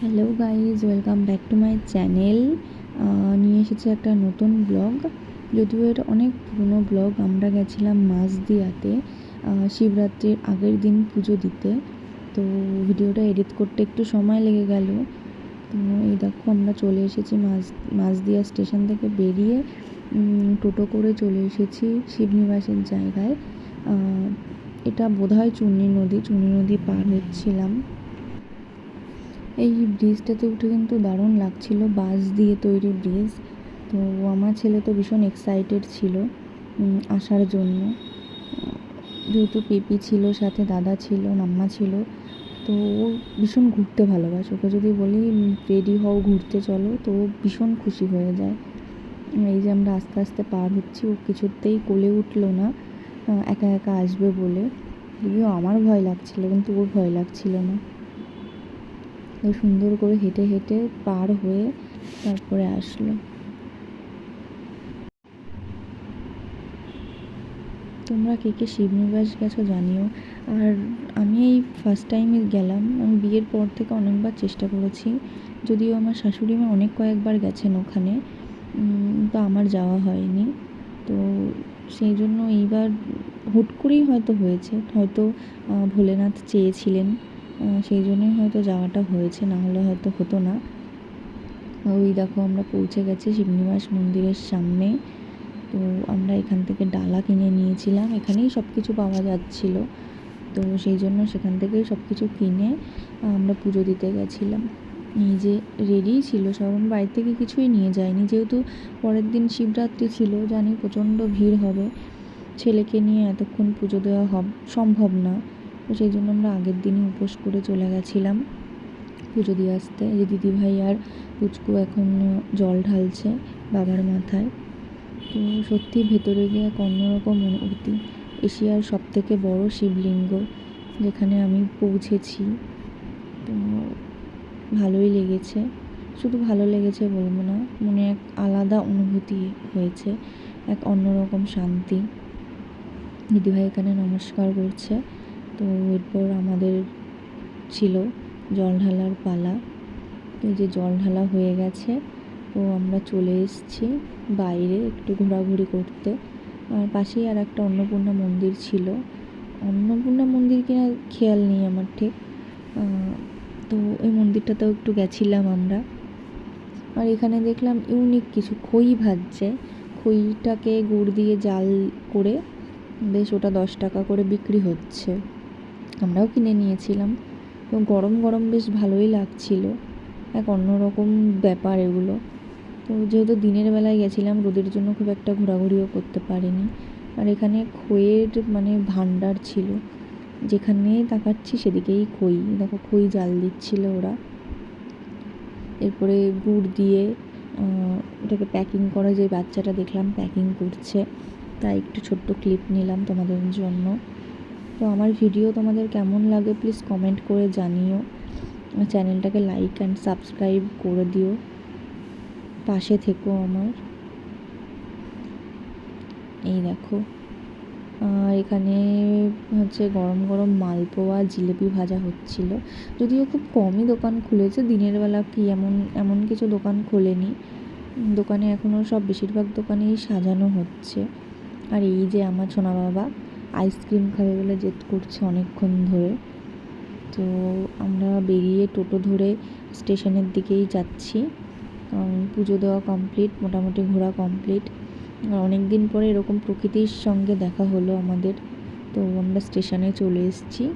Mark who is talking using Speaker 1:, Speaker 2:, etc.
Speaker 1: Hello guys welcome back to my channel নিয়ে এসেছি একটা নতুন ব্লগ যদিও এটা অনেক পুরনো ব্লগ আমরা গেছিলাম মাঝদিয়াতে আহ, শিবরাত্রির আগের দিন পুজো দিতে। তো ভিডিওটা এডিট করতে একটু সময় লেগে গেল। তো এই দেখো আমরা চলে এসেছি মাঝ মাঝদিয়া স্টেশন থেকে বেরিয়ে টোটো করে চলে এসেছি শিবনিবাসের জায়গায়। এটা বোধহয় চুন্নি নদী চুন্নি নদী পার হচ্ছিলাম। এই ব্রিজটাতে উঠে কিন্তু দারুণ লাগছিল, বাঁশ দিয়ে তৈরি ব্রিজ। তো আমার ছেলে তো ভীষণ এক্সাইটেড ছিল আসার জন্য। যেহেতু পেপি ছিল, সাথে দাদা ছিল, মাম্মা ছিল, তো ও ভীষণ ঘুরতে ভালোবাসে। ওকে যদি বলি রেডি হও, ঘুরতে চলো, তো ও ভীষণ খুশি হয়ে যায়। এই যে আমরা আস্তে আস্তে পার হচ্ছি, ও কিছুতেই কোলে উঠল না একা একা আসবে বলে। যদিও আমার ভয় লাগছিল, কিন্তু ওর ভয় লাগছিল না। সুন্দর করে হেঁটে হেঁটে পার হয়ে তারপরে আসলো। তোমরা কে কে শিবনিবাস গেছো জানিও। আর আমি এই ফার্স্ট টাইমে গেলাম, আমি বিয়ের পর থেকে অনেকবার চেষ্টা করেছি। যদিও আমার শাশুড়ি মা অনেক কয়েকবার গেছেন ওখানে তো আমার যাওয়া হয়নি। তো সেই জন্য এইবার হুট করেই হয়তো হয়েছে, হয়তো ভোলেনাথ চেয়েছিলেন। সেই জন্যই হয়তো যাওয়াটা হয়েছে, না হলে হয়তো হতো না। ওই দেখো আমরা পৌঁছে গেছি শিবনিবাস মন্দিরের সামনে। তো আমরা এখান থেকে ডালা কিনে নিয়েছিলাম, এখানেই সব কিছু পাওয়া যাচ্ছিল। তো সেই জন্য সেখান থেকেই সব কিছু কিনে আমরা পুজো দিতে গেছিলাম। নিজে রেডি ছিল সব আমি থেকে কিছুই নিয়ে যাইনি যেহেতু পরের দিন শিবরাত্রি ছিল, জানি প্রচণ্ড ভিড় হবে। ছেলেকে নিয়ে এতক্ষণ পুজো দেওয়া সম্ভব না। তো সেই জন্য আমরা আগের দিনই উপোস করে চলে গেছিলাম। পুজো দিয়ে আসতে। যে দিদিভাই আর পুচকু এখন জল ঢালছে বাবার মাথায়। তো সত্যি ভেতরে গিয়ে এক অন্যরকম অনুভূতি। এশিয়ার সব থেকে বড় শিবলিঙ্গ যেখানে আমি পৌঁছেছি। তো ভালোই লেগেছে। শুধু ভালো লেগেছে বলব না, মনে এক আলাদা অনুভূতি হয়েছে, এক অন্যরকম শান্তি। দিদিভাই এখানে নমস্কার করছে। তো এরপর আমাদের ছিল জল ঢালার পালা এই যে জল ঢালা হয়ে গেছে, তো আমরা চলে এসেছি বাইরে একটু ঘোরাঘুরি করতে। আর পাশেই আর একটা অন্নপূর্ণা মন্দির ছিল। অন্নপূর্ণা মন্দির কিনা খেয়াল নেই আমার ঠিক। তো ওই মন্দিরটাতেও একটু গেছিলাম আমরা। আর এখানে দেখলাম ইউনিক কিছু খই ভাজছে। খইটাকে গুড় দিয়ে জাল করে বেশ ওটা দশ টাকা করে বিক্রি হচ্ছে। আমরাও কিনে নিয়েছিলাম। এবং গরম গরম বেশ ভালোই লাগছিল। এক অন্যরকম ব্যাপার এগুলো। তো যেহেতু দিনের বেলায় গেছিলাম, রোদের জন্য খুব একটা ঘোরাঘুরিও করতে পারিনি। আর এখানে খইয়ের মানে ভাণ্ডার ছিল। যেখানে তাকাচ্ছি সেদিকেই খই। দেখো, খই জাল দিচ্ছিল ওরা। এরপরে গুড় দিয়ে ওটাকে প্যাকিং করা যে বাচ্চাটা দেখলাম প্যাকিং করছে। তাই একটু ছোট্ট ক্লিপ নিলাম তোমাদের জন্য। তো আমার ভিডিও তোমাদের কেমন লাগে প্লিজ কমেন্ট করে জানিও। চ্যানেলটাকে লাইক অ্যান্ড সাবস্ক্রাইব করে দিও। পাশে থেকো আমার। এই দেখো। আর এখানে হচ্ছে গরম গরম মালপোয়া জিলিপি ভাজা হচ্ছিল। যদিও খুব কমই দোকান খুলেছে। দিনের বেলা কি এমন এমন কিছু দোকান খোলেনি। দোকানে এখনও সব বেশিরভাগ দোকানেই সাজানো হচ্ছে। আর এই যে আমার সোনা বাবা আইসক্রিম খাবে বলে জেদ করছে অনেকক্ষণ ধরে। তো আমরা বেরিয়ে টোটো ধরে স্টেশনের দিকেই যাচ্ছি। পুজো দেওয়া কমপ্লিট, মোটামুটি ঘোরা কমপ্লিট। অনেক দিন পরে এরকম প্রকৃতির সঙ্গে দেখা হলো আমাদের। তো আমরা স্টেশনে চলে এসেছি।